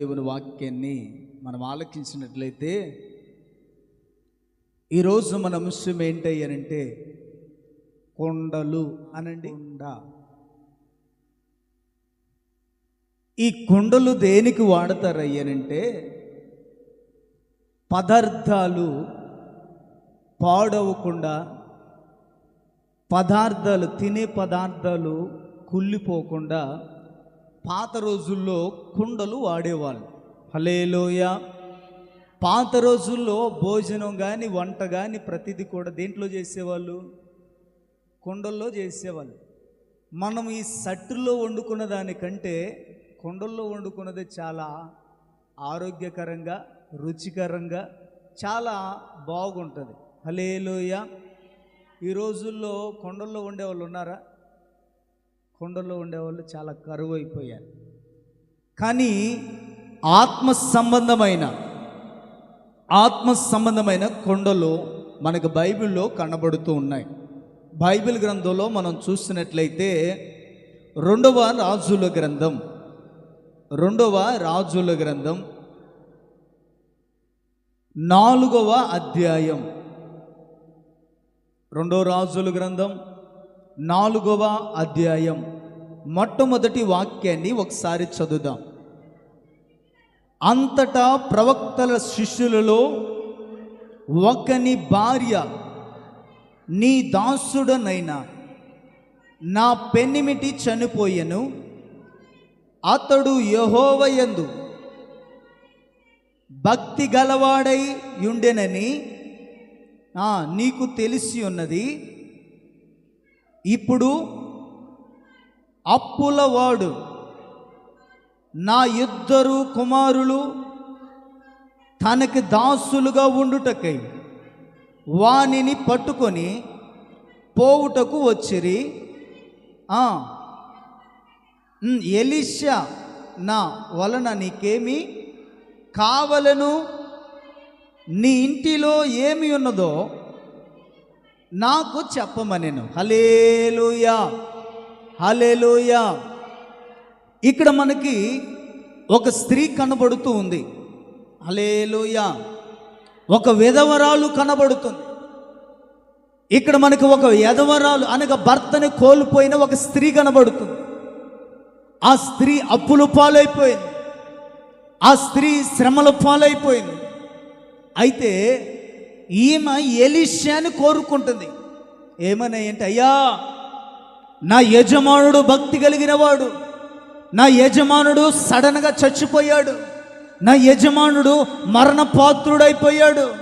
దేవుని వాక్యాన్ని మనం ఆలకించినట్లయితే ఈరోజు మన అంశం ఏంటయ్యానంటే కొండలు అనండి. కొండ. ఈ కొండలు దేనికి వాడతారయ్యానంటే పదార్థాలు పాడవకుండా పదార్థాలు తినే పదార్థాలు కుళ్ళిపోకుండా పాత రోజుల్లో కుండలు వాడేవాళ్ళు. హలేలోయ పాత రోజుల్లో భోజనం కానీ వంట కానీ ప్రతిదీ కూడా దేంట్లో చేసేవాళ్ళు? కుండల్లో చేసేవాళ్ళు. మనం ఈ సట్టులో వండుకున్న దానికంటే కుండల్లో వండుకున్నది చాలా ఆరోగ్యకరంగా రుచికరంగా చాలా బాగుంటుంది. హలేలోయ ఈ రోజుల్లో కొండల్లో ఉండేవాళ్ళు ఉన్నారా? కొండల్లో ఉండేవాళ్ళు చాలా కరువు అయిపోయారు కానీ ఆత్మ సంబంధమైన ఆత్మ సంబంధమైన కొండలు మనకు బైబిల్లో కనబడుతూ ఉన్నాయి. బైబిల్ గ్రంథంలో మనం చూసినట్లయితే రెండవ రాజుల గ్రంథం రెండవ రాజుల గ్రంథం నాలుగవ అధ్యాయం రెండవ రాజుల గ్రంథం నాలుగవ అధ్యాయం. మొట్టమొదటి వాక్యాన్ని ఒకసారి చదువుదాం. అంతటా ప్రవక్తల శిష్యులలో ఒకని భార్య నీ దాసుడనైనా నా పెన్నిమిటి చనిపోయెను అతడు యహోవయందు భక్తి గలవాడై ఉండెనని నీకు తెలిసి ఉన్నది ఇప్పుడు అప్పులవాడు నా ఇద్దరు కుమారులు తనకి దాసులుగా ఉండుటకై వానిని పట్టుకొని పోవుటకు వచ్చిరి. ఎలిషా నా వలన నీకేమి కావలను? నీ ఇంటిలో ఏమి ఉన్నదో నాకు చెప్పమనేను. హలేలుయా హలేలుయా ఇక్కడ మనకి ఒక స్త్రీ కనబడుతూ ఉంది. హలేలుయా ఒక విధవరాలు కనబడుతుంది. ఇక్కడ మనకి ఒక యధవరాలు అనగా భర్తని కోల్పోయిన ఒక స్త్రీ కనబడుతుంది. ఆ స్త్రీ అప్పులు పాలైపోయింది. ఆ స్త్రీ శ్రమల పాలైపోయింది. అయితే ఈమె ఎలిషాని కోరుకుంటుంది. ఏమని అయ్యా నా యజమానుడు భక్తి కలిగిన వాడు. నా యజమానుడు సడన్గా చచ్చిపోయాడు. నా యజమానుడు మరణపాత్రుడైపోయాడు.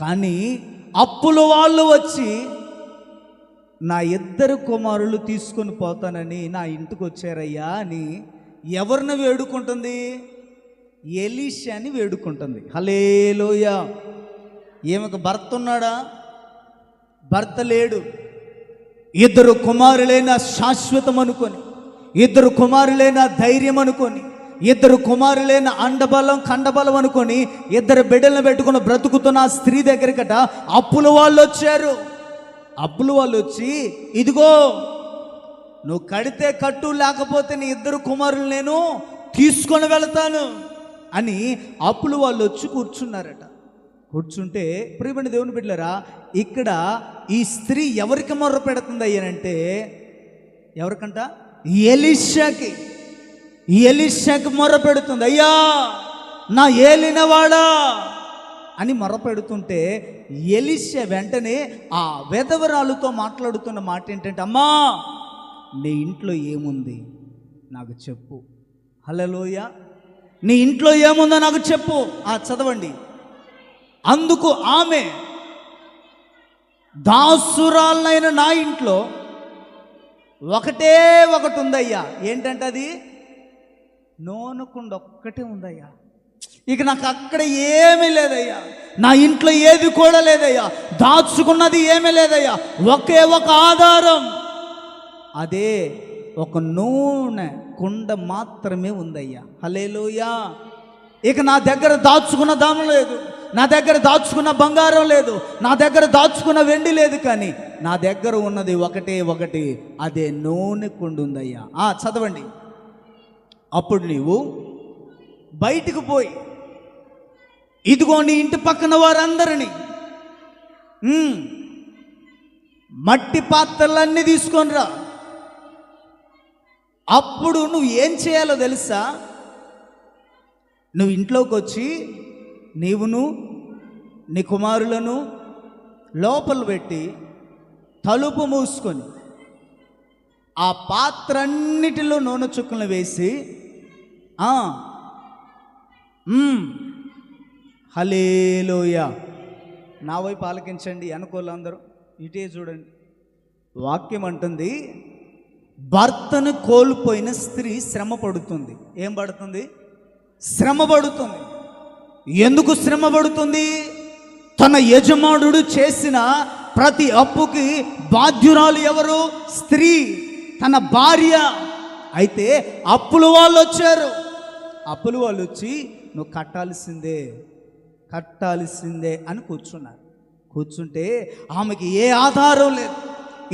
కానీ అప్పుల వాళ్ళు వచ్చి నా ఇద్దరు కుమారులు తీసుకొని పోతానని నా ఇంటికి వచ్చారయ్యా అని ఎవరిని వేడుకుంటుంది? ఎలీషాని వేడుకుంటుంది. హలేలోయ ఈమెకు భర్త ఉన్నాడా? భర్త లేడు. ఇద్దరు కుమారులైన శాశ్వతం అనుకొని ఇద్దరు కుమారులైన ధైర్యం అనుకొని ఇద్దరు కుమారులైన అండబలం కండబలం అనుకొని ఇద్దరు బిడ్డలను పెట్టుకుని బ్రతుకుతున్న ఆ స్త్రీ దగ్గరికట అప్పుల వాళ్ళు వచ్చారు. అప్పుల వాళ్ళు వచ్చి ఇదిగో నువ్వు కడితే కట్టు లేకపోతే నీ ఇద్దరు కుమారులు నేను తీసుకొని వెళతాను అని అప్పులు వాళ్ళు వచ్చి కూర్చున్నారట. కూర్చుంటే ప్రియమైన దేవుని బిడ్డలరా ఇక్కడ ఈ స్త్రీ ఎవరికి మొర్ర పెడుతుంది అయ్యానంటే ఎవరికంట? ఎలిషాకి. ఎలిషాకి మొర్ర పెడుతుంది. అయ్యా నా ఏలినవాడా? అని మొరపెడుతుంటే పెడుతుంటే వెంటనే ఆ వెధవరాలుతో మాట్లాడుతున్న మాట ఏంటంటే అమ్మా నీ ఇంట్లో ఏముంది? నాకు చెప్పు. హలలోయ నీ ఇంట్లో ఏముందో నాకు చెప్పు. ఆ చదవండి. అందుకు ఆమె దాసురాలైన నా ఇంట్లో ఒకటే ఒకటి ఉందయ్యా. ఏంటంటే అది నోనుకుండ ఒక్కటే ఉందయ్యా. ఇక నాకు అక్కడ ఏమీ లేదయ్యా. నా ఇంట్లో ఏది కూడా లేదయ్యా. దాచుకున్నది ఏమీ లేదయ్యా. ఒకే ఒక ఆధారం. అదే ఒక నూనె కుండ మాత్రమే ఉందయ్యా. హలేలోయా ఇక నా దగ్గర దాచుకున్న దానం లేదు. నా దగ్గర దాచుకున్న బంగారం లేదు నా దగ్గర దాచుకున్న వెండి లేదు కానీ నా దగ్గర ఉన్నది ఒకటే ఒకటి అదే నూనె కుండుందయ్యా. ఆ చదవండి. అప్పుడు నీవు బయటికి పోయి ఇదిగో నీ ఇంటి పక్కన వారందరినీ మట్టి పాత్రలన్నీ తీసుకొని రా. అప్పుడు నువ్వు ఏం చేయాలో తెలుసా? నువ్వు ఇంట్లోకి వచ్చి నీవును నీ కుమారులను లోపల పెట్టి తలుపు మూసుకొని ఆ పాత్ర అన్నిటిలో నూనె చుక్కలు వేసి హలేలోయ నా వైపు ఆలకించండి అందరూ. ఇటే చూడండి. వాక్యం అంటుంది భర్తను కోల్పోయిన స్త్రీ శ్రమ పడుతుంది. ఏం పడుతుంది? శ్రమ పడుతుంది. ఎందుకు శ్రమ పడుతుంది? తన యజమానుడు చేసిన ప్రతి అప్పుకి బాధ్యురాలు ఎవరు? స్త్రీ. తన భార్య. అయితే అప్పులు వాళ్ళు వచ్చారు. అప్పులు వాళ్ళు వచ్చి నువ్వు కట్టాల్సిందే. కట్టాల్సిందే అని కూర్చున్నారు. కూర్చుంటే ఆమెకి ఏ ఆధారం లేదు.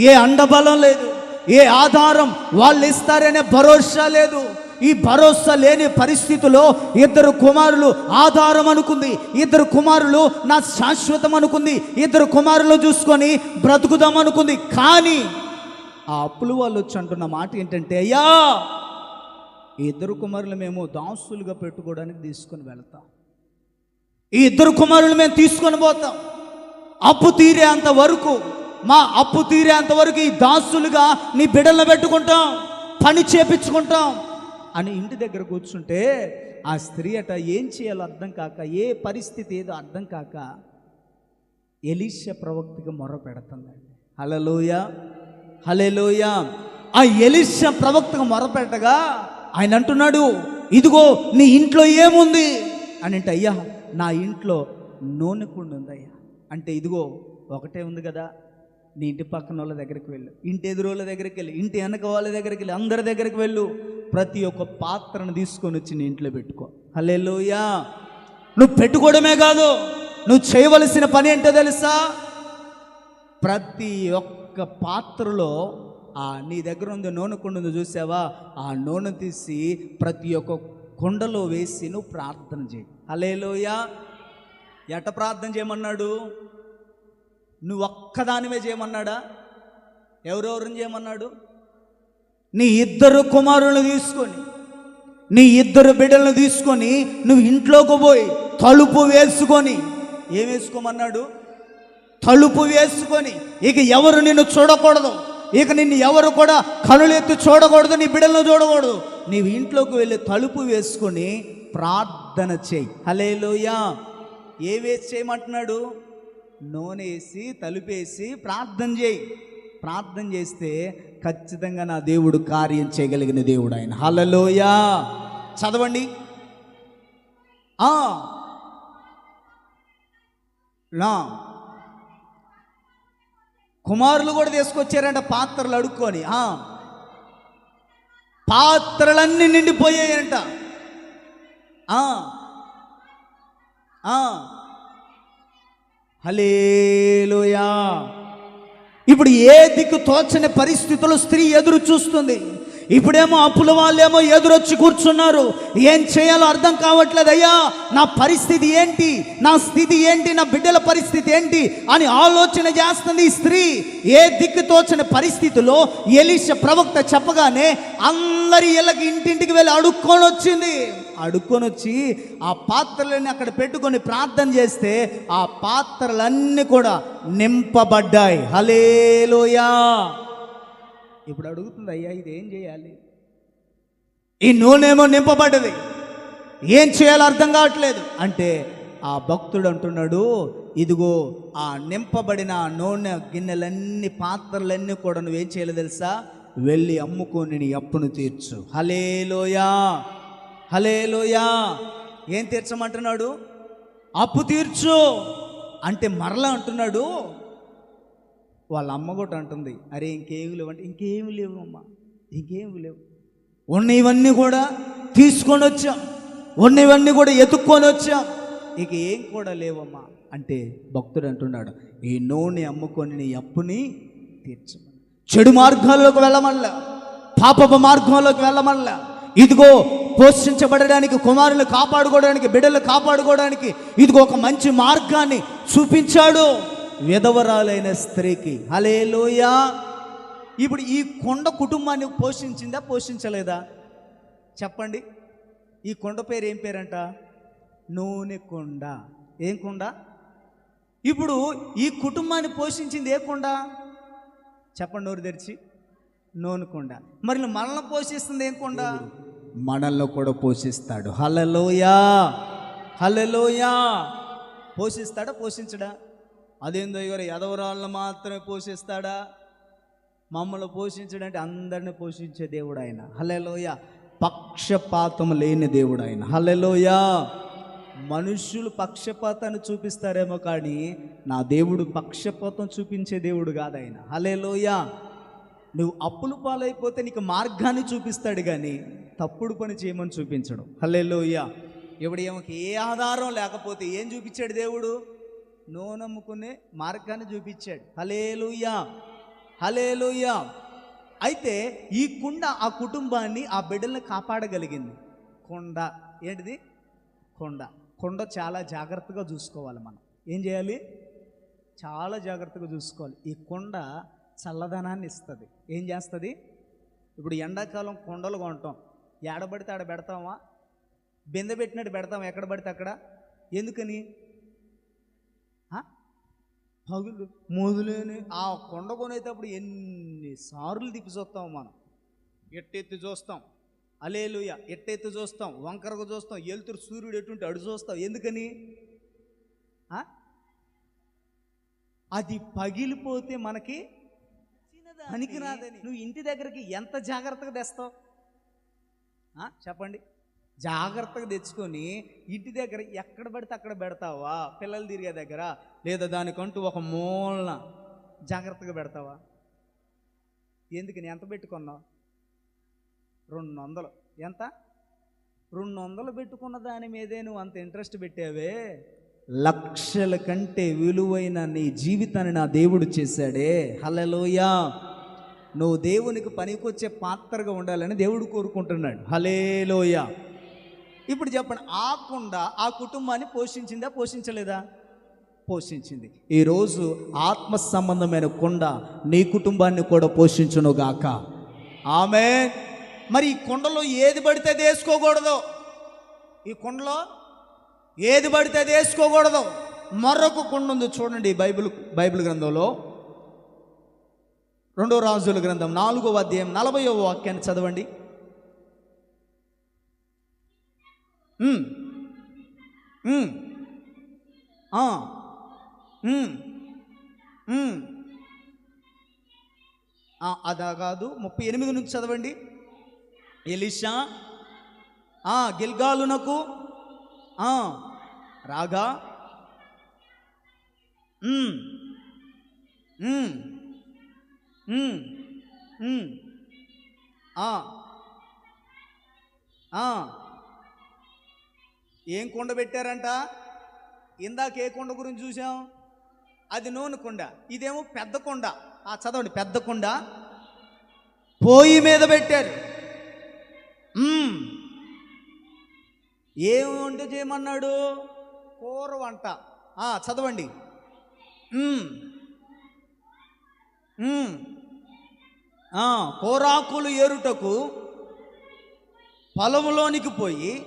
ఏ అండబలం లేదు. ఏ ఆధారం వాళ్ళు ఇస్తారనే భరోసా లేదు. ఈ భరోసా లేని పరిస్థితిలో ఇద్దరు కుమారులు ఆధారం అనుకుంది. ఇద్దరు కుమారులు నా శాశ్వతం అనుకుంది. ఇద్దరు కుమారులు చూసుకొని బ్రతుకుదాం అనుకుంది. కానీ ఆ అప్పులు వాళ్ళు వచ్చి అంటున్న మాట ఏంటంటే అయ్యా ఈ ఇద్దరు కుమారులు మేము దాసులుగా పెట్టుకోవడానికి తీసుకొని వెళతాం. ఈ ఇద్దరు కుమారులు మేము తీసుకొని పోతాం. అప్పు తీరేంత వరకు మా అప్పు తీరేంత వరకు ఈ దాసులుగా నీ బిడ్డలను పెట్టుకుంటాం పని చేపించుకుంటాం అని ఇంటి దగ్గర కూర్చుంటే ఆ స్త్రీ అట ఏం చేయాలో అర్థం కాక ఏ పరిస్థితి ఏదో అర్థం కాక ఎలీష ప్రవక్తకి మొర పెడుతుందండి. హలలోయ హలేలోయ ఆ ఎలీష ప్రవక్తగా మొరపెట్టగా ఆయన అంటున్నాడు ఇదిగో నీ ఇంట్లో ఏముంది? అని అంటే అయ్యా నా ఇంట్లో నూనె కుండ ఉంది అయ్యా అంటే ఇదిగో ఒకటే ఉంది కదా నీ ఇంటి పక్కన వాళ్ళ దగ్గరికి వెళ్ళు. ఇంటి ఎదురోళ్ళ దగ్గరికి వెళ్ళి. ఇంటి వెనక వాళ్ళ దగ్గరికి వెళ్ళి. అందరి దగ్గరికి వెళ్ళు. ప్రతి ఒక్క పాత్రను తీసుకొని వచ్చి నీ ఇంట్లో పెట్టుకో. హలేలోయా నువ్వు పెట్టుకోవడమే కాదు. నువ్వు చేయవలసిన పని ఏంటో తెలుసా? ప్రతి ఒక్క పాత్రలో ఆ నీ దగ్గర ఉంది నూనె కుండ ఉందో చూసావా? ఆ నూనె తీసి ప్రతి ఒక్క కుండలో వేసి నువ్వు ప్రార్థన చేయి. హలేలోయ ఎట ప్రార్థన చేయమన్నాడు? నువ్వు ఒక్కదానివే చేయమన్నాడా? ఎవరెవరిని చేయమన్నాడు? నీ ఇద్దరు కుమారులను తీసుకొని నీ ఇద్దరు బిడ్డలను తీసుకొని నువ్వు ఇంట్లోకి పోయి తలుపు వేసుకొని ఏం వేసుకోమన్నాడు? తలుపు వేసుకొని ఇక ఎవరు నిన్ను చూడకూడదు? ఇక నిన్ను ఎవరు కూడా కనులెత్తి చూడకూడదు నీ బిడ్డలను చూడకూడదు. నీవు ఇంట్లోకి వెళ్ళి తలుపు వేసుకొని ప్రార్థన చేయి. హలేలోయా ఏ వేసి చేయమంటున్నాడు? నూనె వేసి తలుపేసి ప్రార్థన చేయి. ప్రార్థన చేస్తే ఖచ్చితంగా నా దేవుడు కార్యం చేయగలిగిన దేవుడు ఆయన. హలలోయా చదవండి. నా కుమారులు కూడా తీసుకొచ్చారంట పాత్రలు అడుక్కొని. పాత్రలన్నీ నిండిపోయాయంట. ఆ. హలేలుయా ఇప్పుడు ఏ దిక్కు తోచని పరిస్థితులు స్త్రీ ఎదురు చూస్తుంది? ఇప్పుడేమో అప్పుల వాళ్ళేమో ఎదురొచ్చి కూర్చున్నారు. ఏం చేయాలో అర్థం కావట్లేదు అయ్యా నా పరిస్థితి ఏంటి? నా స్థితి ఏంటి? నా బిడ్డల పరిస్థితి ఏంటి? అని ఆలోచన చేస్తుంది స్త్రీ. ఏ దిక్కు తోచని పరిస్థితిలో ఎలీష ప్రవక్త చెప్పగానే అందరి ఇళ్ళకి ఇంటింటికి వెళ్ళి అడుక్కొని వచ్చింది. అడుక్కొని వచ్చి ఆ పాత్రలన్నీ అక్కడ పెట్టుకొని ప్రార్థన చేస్తే ఆ పాత్రలన్నీ కూడా నింపబడ్డాయి. హలేలోయా ఇప్పుడు అడుగుతుంది అయ్యా ఇది ఏం చేయాలి? ఈ నూనెమో నింపబడ్డది. ఏం చేయాలో అర్థం కావట్లేదు. అంటే ఆ భక్తుడు అంటున్నాడు ఇదిగో ఆ నింపబడిన నూనె గిన్నెలన్నీ పాత్రలన్నీ కూడా నువ్వేం చేయాలో తెలుసా? వెళ్ళి అమ్ముకొని నీ అప్పును తీర్చు. హలేలోయా హలేలోయా ఏం తీర్చమంటున్నాడు? అప్పు తీర్చు అంటే మరలా అంటున్నాడు. వాళ్ళ అమ్మ కూడా అంటుంది అరే ఇంకేమి లేవు అంటే ఇంకేమి లేవు అమ్మ ఇంకేమి లేవు. ఉన్న ఇవన్నీ కూడా తీసుకొని వచ్చాం ఉన్నవన్నీ కూడా ఎత్తుక్కొని వచ్చాం. ఇక ఏం కూడా లేవమ్మా అంటే భక్తుడు అంటున్నాడు ఈ నూనె అమ్ముకొని నీ అప్పుని తీర్చమని. చెడు మార్గాల్లోకి వెళ్ళమల్లా పాపపు మార్గంలోకి వెళ్ళమల్లా ఇదిగో పోషించబడడానికి కుమారులు కాపాడుకోవడానికి బిడ్డలు కాపాడుకోవడానికి ఇదిగో ఒక మంచి మార్గాన్ని చూపించాడు విధవరాలైన స్త్రీకి. హలేలోయా ఇప్పుడు ఈ కొండ కుటుంబాన్ని పోషించిందా పోషించలేదా? చెప్పండి. ఈ కొండ పేరు ఏం పేరంట? నూనె కొండ. ఏం కొండ? ఇప్పుడు ఈ కుటుంబాన్ని పోషించింది ఏ కొండ? చెప్పండి నోరు తెరిచి. నూనె మరి మనల్ని పోషిస్తుంది ఏం కొండ? మనల్ని కూడా పోషిస్తాడు. హలలోయా హలలోయా పోషిస్తాడా? పోషించడా? అదేందో గారు ఎదవరాళ్ళని మాత్రమే పోషిస్తాడా? మమ్మల్ని పోషించడంటే అందరిని పోషించే దేవుడు ఆయన హలెలోయ పక్షపాతం లేని దేవుడు ఆయన హలెలోయ మనుష్యులు పక్షపాతాన్ని చూపిస్తారేమో కానీ నా దేవుడు పక్షపాతం చూపించే దేవుడు కాదు ఆయన హలెలోయ నువ్వు అప్పులు పాలైపోతే నీకు మార్గాన్ని చూపిస్తాడు కానీ తప్పుడు పని చేయమని చూపించడు. హలెలోయ ఇప్పుడు ఏమకి ఏ ఆధారం లేకపోతే ఏం చూపించాడు దేవుడు? నోనమ్ముకునే మార్గాన్ని చూపించాడు. హలేలుయా హలేలుయా అయితే ఈ కుండ ఆ కుటుంబాన్ని ఆ బిడ్డల్ని కాపాడగలిగింది. కొండ. ఏంటిది? కొండ. కొండ చాలా జాగ్రత్తగా చూసుకోవాలి మనం. ఏం చేయాలి? చాలా జాగ్రత్తగా చూసుకోవాలి. ఈ కొండ చల్లదనాన్ని ఇస్తుంది. ఏం చేస్తుంది? ఇప్పుడు ఎండాకాలం కొండలు కొంటాం. ఏడబడితే ఆడ పెడతామా? బిందె పెట్టినట్టు పెడతాం ఎక్కడ పడితే అక్కడ? ఎందుకని? పగులు మొదలేని ఆ కొండ కొనేటప్పుడు ఎన్నిసార్లు తిప్పి చూస్తాం మనం. ఎట్టెత్తి చూస్తాం. అలేలుయ ఎట్టెత్తి చూస్తాం. వంకరగా చూస్తాం. ఎలుతురు సూర్యుడు ఎటుంటే అడు చూస్తాం. ఎందుకని? అది పగిలిపోతే మనకి పనికిరాదని. నువ్వు ఇంటి దగ్గరికి ఎంత జాగ్రత్తగా తెస్తావు? చెప్పండి. జాగ్రత్తగా తెచ్చుకొని ఇంటి దగ్గర ఎక్కడ పడితే అక్కడ పెడతావా? పిల్లలు తిరిగే దగ్గర? లేదా దానికంటూ ఒక మూలన జాగ్రత్తగా పెడతావా? ఎందుకని ఎంత పెట్టుకున్నావు? రెండు వందలు ఎంత? రెండు వందలు పెట్టుకున్న దాని మీదే నువ్వు అంత ఇంట్రెస్ట్ పెట్టావే? లక్షల కంటే విలువైన నీ జీవితాన్ని నా దేవుడు చేశాడే. హలలోయా నువ్వు దేవునికి పనికొచ్చే పాత్రగా ఉండాలని దేవుడు కోరుకుంటున్నాడు. హలేలోయ ఇప్పుడు చెప్పండి ఆ కుండ ఆ కుటుంబాన్ని పోషించిందా పోషించలేదా? పోషించింది. ఈరోజు ఆత్మ సంబంధమైన కొండ నీ కుటుంబాన్ని కూడా పోషించును గాక. ఆమె మరి ఈ కొండలో ఏది పడితే అది వేసుకోకూడదు. ఈ కొండలో ఏది పడితే అది వేసుకోకూడదు. మరొక కొండ ఉంది చూడండి బైబిల్ బైబిల్ గ్రంథంలో. రెండో రాజుల గ్రంథం నాలుగో అధ్యాయం నలభైవ వాక్యాన్ని చదవండి. అదా కాదు ముప్పై ఎనిమిది నుంచి చదవండి. ఎలిషా. గిల్గాలునకు. రాగా. ఏం కొండ పెట్టారంట? ఇందాక ఏ కొండ గురించి చూసాం? అది నూనె కొండ. ఇదేమో పెద్ద కొండ. ఆ చదవండి పెద్ద కొండ. పోయి మీద పెట్టారు. ఏం వంట చేయమన్నాడు? కూర వంట. చదవండి. కోరాకులు ఏరుటకు పొలంలోనికి పోయి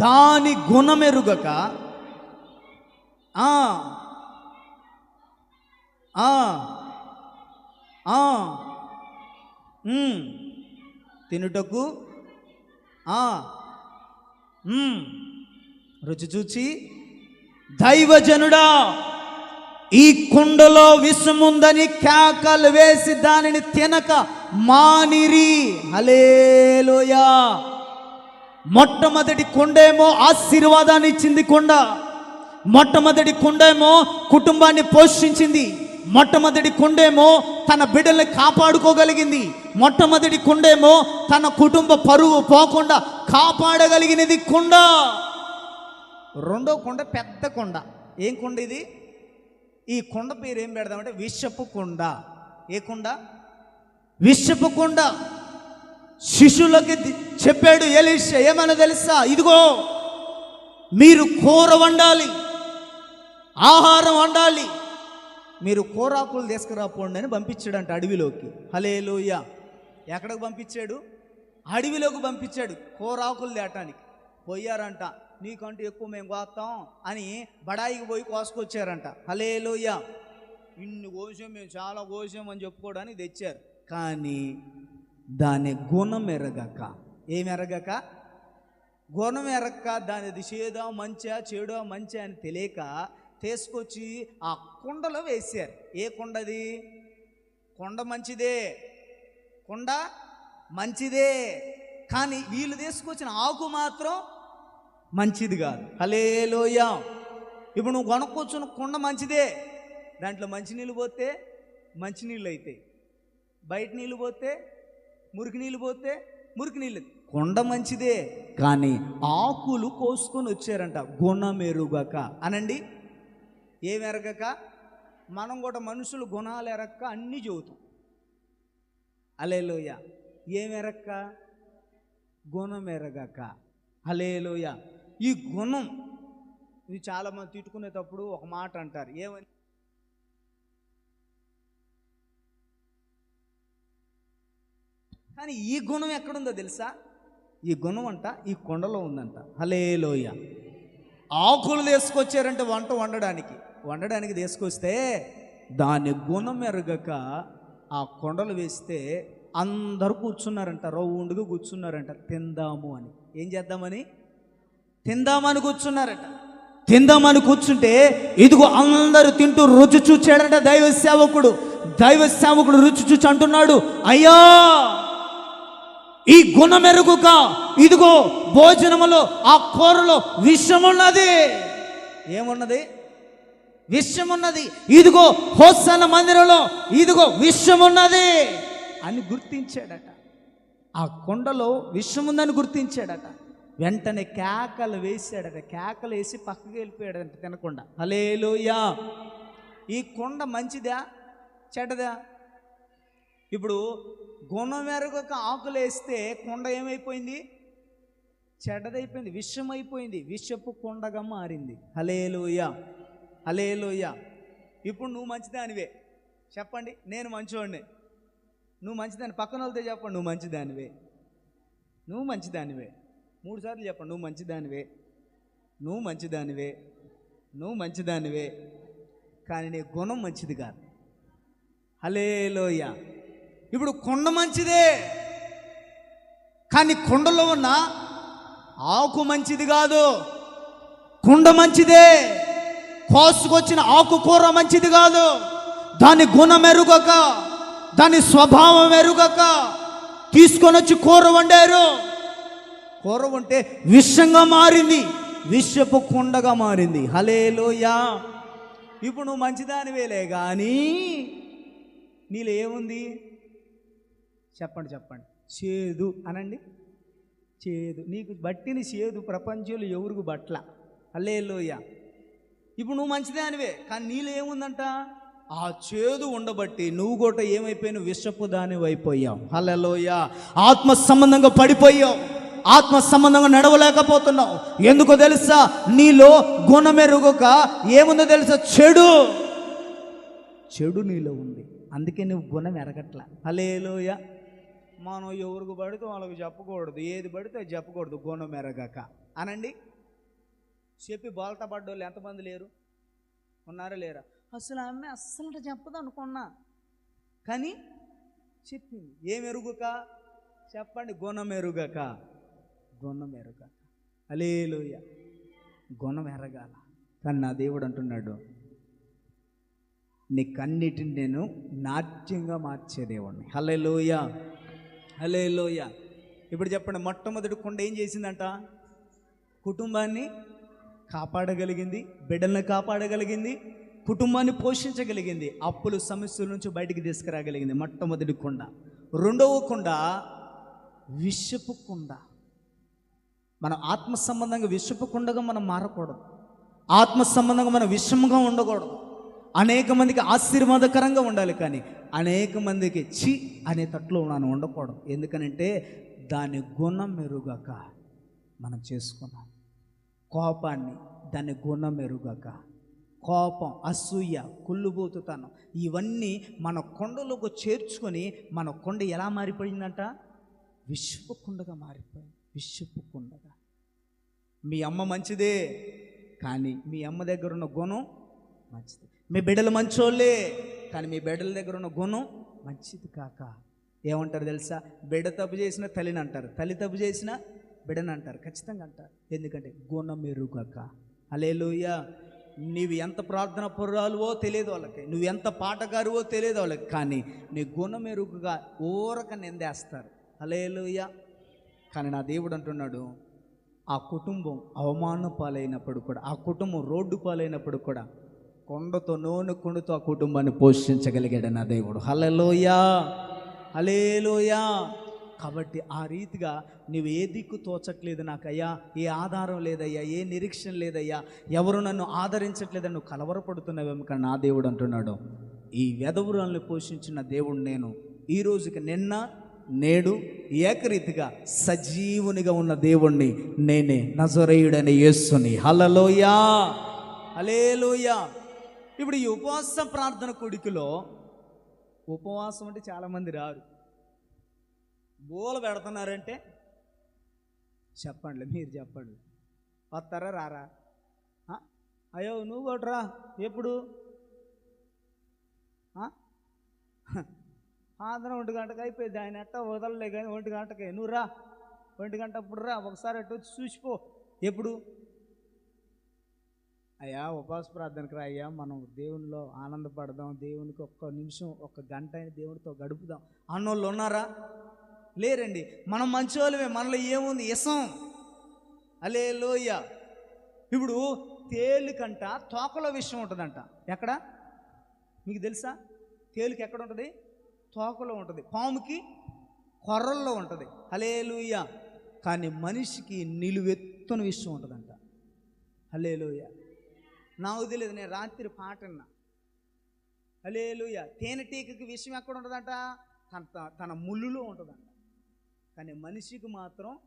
దాని గుణమెరుగక ఆ, తినుటకు ఆ, రుచి చూచి దైవజనుడా! ఈ కుండలో విషముందని కేకలు వేసి దానిని తినక మానిరి. హలేలోయా మొట్టమొదటి కొండేమో ఆశీర్వాదాన్ని ఇచ్చింది కొండ. మొట్టమొదటి కొండేమో కుటుంబాన్ని పోషించింది. మొట్టమొదటి కొండేమో తన బిడ్డల్ని కాపాడుకోగలిగింది. మొట్టమొదటి కొండేమో తన కుటుంబ పరువు పోకుండా కాపాడగలిగినది కొండ. రెండో కొండ పెద్ద కొండ. ఏం కొండ ఇది? ఈ కొండ పేరు ఏం పెడదామంటే విషపు కొండ. ఏ కొండ? విషపకుండా శిష్యులకి చెప్పాడు ఎలీష ఏమన్నా తెలుసా? ఇదిగో మీరు కూర వండాలి ఆహారం వండాలి మీరు కూరాకులు తీసుకురాపోండి అని పంపించాడంట అడవిలోకి. హలేలోయ ఎక్కడికి పంపించాడు? అడవిలోకి పంపించాడు కూరాకులు తేటానికి. పోయారంట. నీకంటే ఎక్కువ మేము కోస్తాం అని బడాయికి పోయి కోసుకొచ్చారంట. హలేలోయ ఇన్ని కోసాం మేము చాలా కోసాం అని చెప్పుకోవడానికి తెచ్చారు. కానీ దాని గుణం ఎరగక. ఏం ఎరగక? గుణం ఎరక్క దానిది చేదా మంచా చెడా మంచా అని తెలియక తీసుకొచ్చి ఆ కుండలో వేశారు. ఏ కుండది? కొండ మంచిదే. కొండ మంచిదే. కానీ వీళ్ళు తీసుకొచ్చిన ఆకు మాత్రం మంచిది కాదు. హలేలోయా ఇప్పుడు నువ్వు కొనుక్కోవచ్చు కుండ మంచిదే. దాంట్లో మంచినీళ్ళు పోతే మంచినీళ్ళు అవుతాయి బయట నీళ్ళు పోతే మురికి నీళ్ళు పోతే మురికి నీళ్ళు. కొండ మంచిదే కానీ ఆకులు కోసుకొని వచ్చారంట గుణమెరుగక. అనండి ఏం ఎరగక మనం కూడా మనుషులు గుణాలు ఎరక్క అన్నీ చెబుతాం. అలేలోయ ఏం ఎరక్క గుణం ఎరగక అలేలోయ ఈ గుణం. ఇది చాలామంది తిట్టుకునేటప్పుడు ఒక మాట అంటారు. ఏమని? కానీ ఈ గుణం ఎక్కడుందో తెలుసా? ఈ గుణం అంట ఈ కొండలో ఉందంట. హలేలోయ ఆకులు తీసుకొచ్చారంటే వంట వండడానికి. వండడానికి తీసుకొస్తే దాని గుణం ఎరగక ఆ కొండలు వేస్తే అందరూ కూర్చున్నారంట రౌండ్గా కూర్చున్నారంట. తిందాము అని. ఏం చేద్దామని? తిందామని కూర్చున్నారట. తిందామని కూర్చుంటే ఇదిగో అందరూ తింటూ రుచి చూచాడట దైవ సేవకుడు. దైవ సేవకుడు రుచి చూచి అంటున్నాడు అయ్యా ఈ గుణమెరుగుక ఇదిగో భోజనములో ఆ కూరలో విషమున్నది. ఏమున్నది? విషమున్నది. ఇదిగో హోసన మందిరంలో ఇదిగో విషమున్నది అని గుర్తించాడట. ఆ కొండలో విషముందని గుర్తించాడట. వెంటనే కేకలు వేసాడట కేకలు వేసి పక్కకి వెళ్ళిపోయాడట తినకుండా. హలేలోయా ఈ కొండ మంచిదా? చెడ్డదా? ఇప్పుడు గుణం గుణమెరుగక ఆకులు వేస్తే కొండ ఏమైపోయింది? చెడ్డదైపోయింది విషం అయిపోయింది విషపు కొండగా మారింది. హలేలోయ హలేలోయ ఇప్పుడు నువ్వు మంచిదానివే. చెప్పండి నేను మంచివాడిని నువ్వు మంచిదాని పక్కన వాళ్ళతో చెప్పండి నువ్వు మంచిదానివే. నువ్వు మంచిదానివే. మూడు సార్లు చెప్పండి నువ్వు మంచిదానివే నువ్వు మంచిదానివే నువ్వు మంచిదానివే కానీ నీ గుణం మంచిది కాదు. హలేలోయ ఇప్పుడు కొండ మంచిదే కానీ కొండలో ఉన్న ఆకు మంచిది కాదు. కుండ మంచిదే కోసుకొచ్చిన ఆకుకూర మంచిది కాదు. దాని గుణం ఎరుగక దాని స్వభావం ఎరుగక తీసుకొని వచ్చి కూర వండారు. కూర ఉంటే విషంగా మారింది విషపు కుండగా మారింది. హలేలోయా ఇప్పుడు నువ్వు మంచిదానివేలే కానీ నీలో ఏముంది? చెప్పండి చెప్పండి. చేదు అనండి. చేదు. నీకు బట్టిన చేదు ప్రపంచంలో ఎవరికి బట్ల? అల్లేలోయ ఇప్పుడు నువ్వు మంచిదానివే కానీ నీళ్ళు ఏముందంట? ఆ చేదు ఉండబట్టి నువ్వు కూడా ఏమైపోయినావు? విషపు దాని అయిపోయావు హల్లెలూయ. ఆత్మ సంబంధంగా పడిపోయావు. ఆత్మ సంబంధంగా నడవలేకపోతున్నావు. ఎందుకో తెలుసా? నీలో గుణమెరుగుక ఏముందో తెలుసా? చెడు. చెడు నీలో ఉంది. అందుకే నువ్వు గుణం ఎరగట్ల. అలేలోయ మనం ఎవరికి పడితే వాళ్ళకి చెప్పకూడదు. ఏది పడితే అది చెప్పకూడదు. గుణం ఎరగక. అనండి. చెప్పి బోల్తా పడ్డోళ్ళు ఎంతమంది లేరు? ఉన్నారా లేరా? అసలు ఆమె అస్సలు చెప్పదు అనుకున్నా. కానీ చెప్పింది. ఏం ఎరుగుక? చెప్పండి. గుణమెరుగక ఎరుగక. గుణం ఎరగాల. అలేలోయ గుణం ఎరగాల. కానీ నా దేవుడు అంటున్నాడు నీ కన్నిటిని నేను నాట్యంగా మార్చే దేవుడిని హలేలోయ హలేలోయ ఇప్పుడు చెప్పండి మొట్టమొదటి కొండ ఏం చేసిందంట? కుటుంబాన్ని కాపాడగలిగింది బిడ్డల్ని కాపాడగలిగింది కుటుంబాన్ని పోషించగలిగింది అప్పులు సమస్యల నుంచి బయటికి తీసుకురాగలిగింది మొట్టమొదటి కొండ. రెండవ కొండ విషపు కొండ. మనం ఆత్మ సంబంధంగా విషపు మనం మారకూడదు. ఆత్మ సంబంధంగా మనం విషముగా ఉండకూడదు. అనేక మందికి ఆశీర్వాదకరంగా ఉండాలి కానీ అనేక మందికి చి అనే తట్లో మనం ఉండకూడదు. ఎందుకనంటే దాని గుణం మెరుగక మనం చేసుకున్నాం. కోపాన్ని దాని గుణం మెరుగక. కోపం అసూయ కుళ్ళుబోతుతనం ఇవన్నీ మన కొండలోకి చేర్చుకొని మన కొండ ఎలా మారిపోయిందంట? విశ్వకుండగా మారిపోయింది. విషపుకుండగా మీ అమ్మ మంచిదే కానీ మీ అమ్మ దగ్గర ఉన్న గుణం మంచిది. మీ బిడ్డలు మంచోళ్ళే కానీ మీ బిడ్డల దగ్గర ఉన్న గుణం మంచిది కాక. ఏమంటారు తెలుసా? బిడ్డ తప్పు చేసిన తల్లిని అంటారు. తల్లి తప్పు చేసిన బిడ్డని అంటారు. ఖచ్చితంగా అంటారు. ఎందుకంటే గుణం మెరుగక అలేలుయ్య నీవు ఎంత ప్రార్థన పుర్రాలువో తెలియదు వాళ్ళకి. నువ్వు ఎంత పాటగారువో తెలియదు వాళ్ళకి. కానీ నీ గుణం మెరుగుగా ఊరక నిందేస్తారు. అలేలుయ్య కానీ నా దేవుడు అంటున్నాడు ఆ కుటుంబం అవమాన పాలైనప్పుడు కూడా ఆ కుటుంబం రోడ్డు పాలైనప్పుడు కూడా కొండతో నూనె కొండతో ఆ కుటుంబాన్ని పోషించగలిగాడు నా దేవుడు. హలలోయా హలేలోయా కాబట్టి ఆ రీతిగా నువ్వు ఏ దిక్కు తోచట్లేదు నాకయ్యా ఏ ఆధారం లేదయ్యా ఏ నిరీక్షణ లేదయ్యా ఎవరు నన్ను ఆదరించట్లేదని నువ్వు కలవరపడుతున్నావేమో కానీ నా దేవుడు అంటున్నాడు ఈ వెదవురాలను పోషించిన దేవుడు నేను ఈ రోజుకి నిన్న నేడు ఏకరీతిగా సజీవునిగా ఉన్న దేవుణ్ణి నేనే నజరేయుడని యేసుని. హలలోయా హలేలోయా ఇప్పుడు ఈ ఉపవాస ప్రార్థన కొడుకులో ఉపవాసం అంటే చాలామంది రారు. బోల పెడుతున్నారంటే చెప్పండి మీరు చెప్పండి. వస్తారా రారా? అయ్యో నువ్వు కూడా రా. ఎప్పుడు? ఆంధ్రం ఒంటి గంటకు అయిపోయింది. ఆయన ఎట్ట వదలలే కానీ ఒంటి గంటకే. నువ్వు రా. ఒంటి గంట అప్పుడు రా. ఒకసారి అటు వచ్చి చూసిపో. ఎప్పుడు? అయ్యా ఉపవాస ప్రార్థనకు రా అయ్యా. మనం దేవునిలో ఆనందపడదాం. దేవునికి ఒక్క నిమిషం ఒక్క గంట అయిన దేవునితో గడుపుదాం. అన్నోళ్ళు ఉన్నారా? లేరండి. మనం మంచివాళ్ళమే. మనలో ఏముంది? ఇసం అలే లోయ ఇప్పుడు తేలికంట తోకలో విషయం ఉంటుందంట. ఎక్కడ? మీకు తెలుసా? తేలిక ఎక్కడ ఉంటుంది? తోకలో ఉంటుంది. పాముకి కొర్రల్లో ఉంటుంది. హలేలుయ కానీ మనిషికి నిలువెత్తున విషయం ఉంటుందంట. హలేలుయ నాకు తెలియదు నేను రాత్రి పాట విన్నా. హలేలుయ తేనెటీగకి విషయం ఎక్కడ ఉంటుందంట? తన తన ముళ్ళులో ఉంటుందంట. కానీ మనిషికి మాత్రం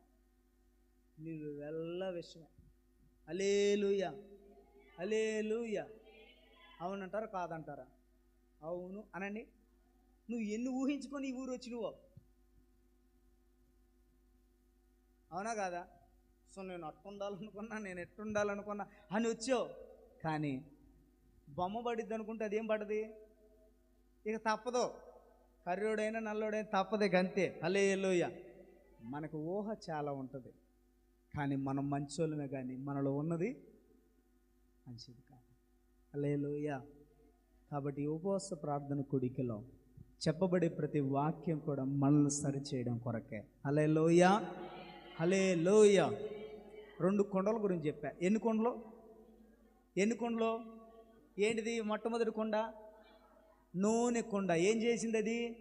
నిలువెల్ల విషయమే అలేలుయ అలేలుయ అవునంటారా? కాదంటారా? అవును. అనండి. నువ్వు ఎన్ని ఊహించుకొని ఈ ఊరు వచ్చినవో. అవునా కాదా? సో నేను అట్టుండాలనుకున్నా నేను ఎట్టుండాలనుకున్నా అని వచ్చావు. కానీ బొమ్మ పడిద్ది అనుకుంటే అదేం పడది ఇక తప్పదు. కర్రోడైనా నల్లోడైనా తప్పదు గంతే అలే హలేలుయ మనకు ఊహ చాలా ఉంటుంది. కానీ మనం మంచోళ్ళమే కానీ మనలో ఉన్నది మంచిది కాదు. అలే లోయ కాబట్టి ఉపవాస ప్రార్థన కొడికలో. చెప్పబడే ప్రతి వాక్యం కూడా మనల్ని సరిచేయడం కొరకే. హలే లోయ హలే లోయ రెండు కొండల గురించి చెప్పా. ఎన్ని కొండలు? ఎన్ని కొండలు? ఏంటిది? మొట్టమొదటి కొండ? నూనె కొండ. ఏం చేసింది అది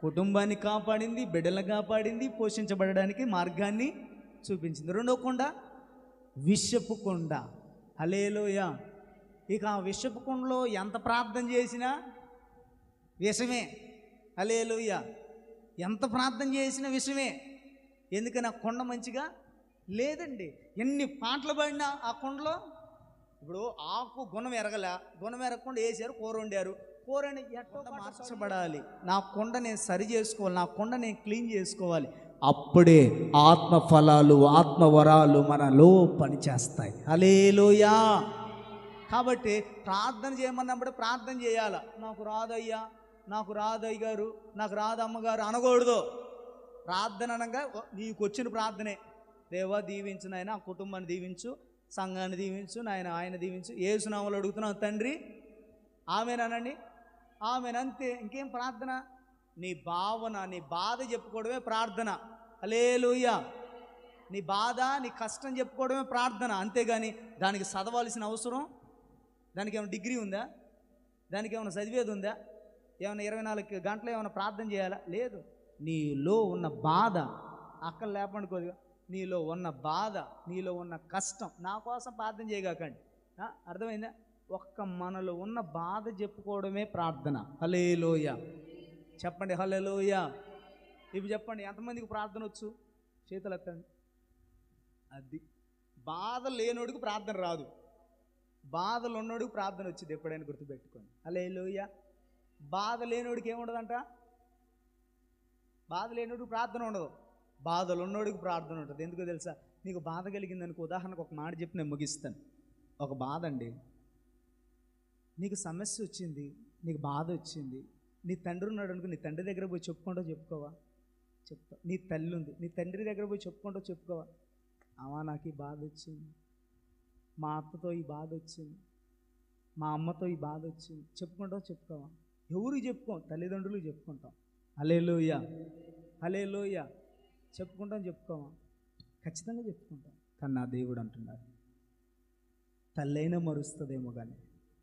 కుటుంబాన్ని కాపాడింది బిడ్డలను కాపాడింది పోషించబడడానికి మార్గాన్ని చూపించింది. రెండో కొండ? విషపు కొండ. హలేలోయ ఇక ఆ విషపు కొండలో ఎంత ప్రార్థన చేసినా విషమే హలేలోయ ఎంత ప్రార్థన చేసినా విషమే ఎందుకని ఆ కొండ మంచిగా లేదండి. ఎన్ని పాటలు పాడినా ఆ కొండలో ఇప్పుడు ఆకు గుణం ఎరగలే గుణం ఎరగకుండా వేసారు కూర వండారు. కూర అని ఎట్టో మార్చబడాలి. నా కొండ నేను సరి చేసుకోవాలి నా కొండ నేను క్లీన్ చేసుకోవాలి. అప్పుడే ఆత్మ ఫలాలు ఆత్మ వరాలు మనలో పనిచేస్తాయి హలేలోయా కాబట్టి ప్రార్థన చేయమన్నప్పుడు ప్రార్థన చేయాల. నాకు రాదయ్యా. నాకు రాదయ్య గారు నాకు రాదు అమ్మగారు అనకూడదు. ప్రార్థన అనగా నీకు వచ్చిన ప్రార్థనే. దేవా దీవించు నాయన ఆ కుటుంబాన్ని దీవించు సంఘాన్ని దీవించు నాయన ఆయన దీవించు. ఏ సునామలు అడుగుతున్నావు తండ్రి. ఆమెనండి ఆమెనంతే ఇంకేం ప్రార్థన? నీ భావన నీ బాధ చెప్పుకోవడమే ప్రార్థన. అలేలుయ్య నీ బాధ నీ కష్టం చెప్పుకోవడమే ప్రార్థన. అంతేగాని దానికి చదవాల్సిన అవసరం? దానికి ఏమైనా డిగ్రీ ఉందా? దానికి ఏమైనా చదివేది ఉందా? ఏమైనా ఇరవై నాలుగు గంటలు ఏమైనా ప్రార్థన చేయాలా? లేదు. నీలో ఉన్న బాధ అక్కడ లేపండి నీలో ఉన్న బాధ నీలో ఉన్న కష్టం నా కోసం ప్రార్థన చేయగాకండి. అర్థమైందా? ఒక్క మనలో ఉన్న బాధ చెప్పుకోవడమే ప్రార్థన. హలేలోయ చెప్పండి హలేలోయ ఇవి చెప్పండి ఎంతమందికి ప్రార్థన వచ్చు? చేతులు ఎత్తండి. అది. బాధ లేనోడికి ప్రార్థన రాదు. బాధలు ఉన్నోడికి ప్రార్థన వచ్చింది ఎప్పుడైనా గుర్తుపెట్టుకోండి. హలేలోయ బాధ లేనోడికి ఏముండదంట? బాధ లేనోడికి ప్రార్థన ఉండదు. బాధలు ఉన్నోడికి ప్రార్థన ఉంటుంది. ఎందుకో తెలుసా? నీకు బాధ కలిగిందనుకో ఉదాహరణకు ఒక మాట చెప్పి నేను ముగిస్తాను. ఒక బాధ అండి. నీకు సమస్య వచ్చింది నీకు బాధ వచ్చింది నీ తండ్రి ఉన్నాడు అనుకో నీ తండ్రి దగ్గర పోయి చెప్పుకుంటూ చెప్పుకోవా? చెప్తా. నీ తల్లి ఉంది నీ తండ్రి దగ్గర పోయి చెప్పుకుంటూ చెప్పుకోవా? అమ్మా నాకు ఈ బాధ వచ్చింది. మా అత్తతో ఈ బాధ వచ్చింది. మా అమ్మతో ఈ బాధ వచ్చింది. చెప్పుకుంటావు చెప్పుకోవా? ఎవరు చెప్పుకోం తల్లిదండ్రులు చెప్పుకుంటాం. అలే లోయ అలే లోయ చెప్పుకుంటాం చెప్పుకోమా? ఖచ్చితంగా చెప్పుకుంటాం. కానీ నా దేవుడు అంటున్నారు తల్లైనా మరుస్తుందేమో కానీ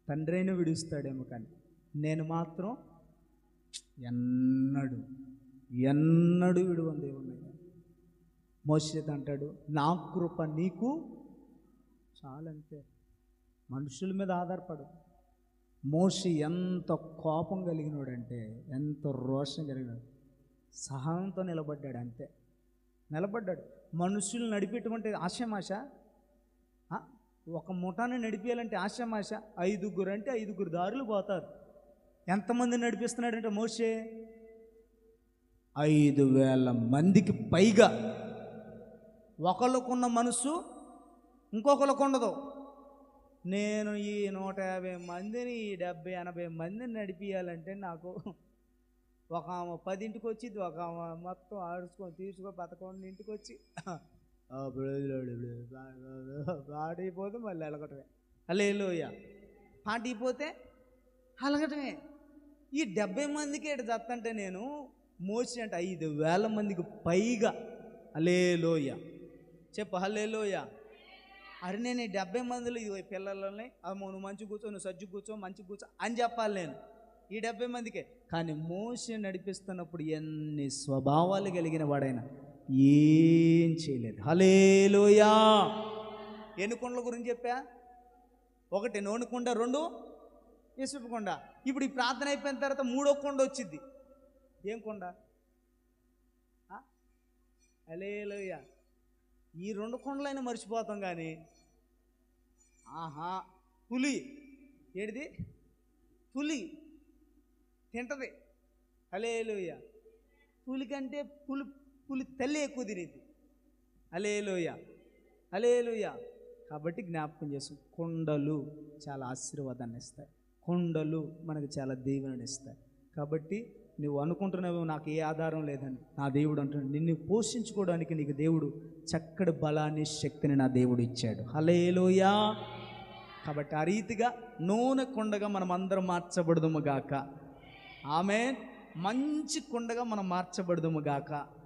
తండ్రి అయినా విడుస్తాడేమో కానీ నేను మాత్రం ఎన్నడు ఎన్నడు విడువని దేవుణ్ణి మోసేత అంటాడు నా కృప నీకు చాలంతే మనుషుల మీద ఆధారపడు. మోషి ఎంత కోపం కలిగినాడంటే ఎంత రోషం కలిగినాడు. సహనంతో నిలబడ్డాడు అంతే. నిలబడ్డాడు. మనుషులు నడిపేటువంటి ఆశమాష ఒక ముఠాన్ని నడిపేయాలంటే ఆశమాష ఐదుగురు అంటే ఐదుగురు దారులు పోతారు. ఎంతమంది నడిపిస్తున్నాడంటే మోషే? ఐదు వేల మందికి పైగా. ఒకళ్ళకున్న మనసు ఇంకొకళ్ళకు ఉండదు. నేను ఈ నూట యాభై మందిని ఈ డెబ్బై ఎనభై మందిని నడిపించాలంటే నాకు ఒక ఆమె పదింటికి వచ్చింది ఒక ఆమె మొత్తం ఆడుచుకొని తీసుకొని పదకొండు ఇంటికి వచ్చి పాడైపోతే మళ్ళీ ఎలగటమే అలేలోయ పాటిపోతే అలగటమే. ఈ డెబ్బై మందికి ఇటు దత్తంటే నేను మోసి అంటే ఐదు వేల మందికి పైగా. అలేలోయ చెప్పు హలేలోయ అరే నేను డెబ్బై మందిలో ఇది పిల్లలని అమ్మో నువ్వు మంచి కూర్చో నువ్వు సజ్జు కూర్చో మంచి కూర్చో అని చెప్పాలి నేను. ఈ డెబ్బై మందికే. కానీ మోసి నడిపిస్తున్నప్పుడు ఎన్ని స్వభావాలు కలిగిన వాడైనా ఏం చేయలేదు. హలేలోయా ఎన్ని కొండల గురించి చెప్పా? ఒకటి నోనుకొండ రెండు ఇసుపు కొండ. ఇప్పుడు ఈ ప్రార్థన అయిపోయిన తర్వాత మూడో కొండ వచ్చింది. ఏం కొండ? ఆ? ఈ రెండు కొండలైనా మర్చిపోతాం కానీ. ఆహా పులి. ఏడిది పులి. తింటది. అలేలోయ పులి కంటే పులి పులి తల్లి ఎక్కువ తినేది. అలేలోయ అలేలోయ కాబట్టి జ్ఞాపకం చేసు. కొండలు చాలా ఆశీర్వాదాన్ని ఇస్తాయి. కొండలు మనకు చాలా దీవెనని ఇస్తాయి. కాబట్టి నువ్వు అనుకుంటున్నావు నాకు ఏ ఆధారం లేదని. నా దేవుడు అంటున్నాడు నిన్ను పోషించుకోవడానికి నీకు దేవుడు చక్కటి బలాన్ని శక్తిని నా దేవుడు ఇచ్చాడు. హలేలోయా కాబట్టి ఆ రీతిగా నూనె కొండగా మనం అందరం మార్చబడదుము గాక. ఆమె మంచి కొండగా మనం మార్చబడదుము గాక.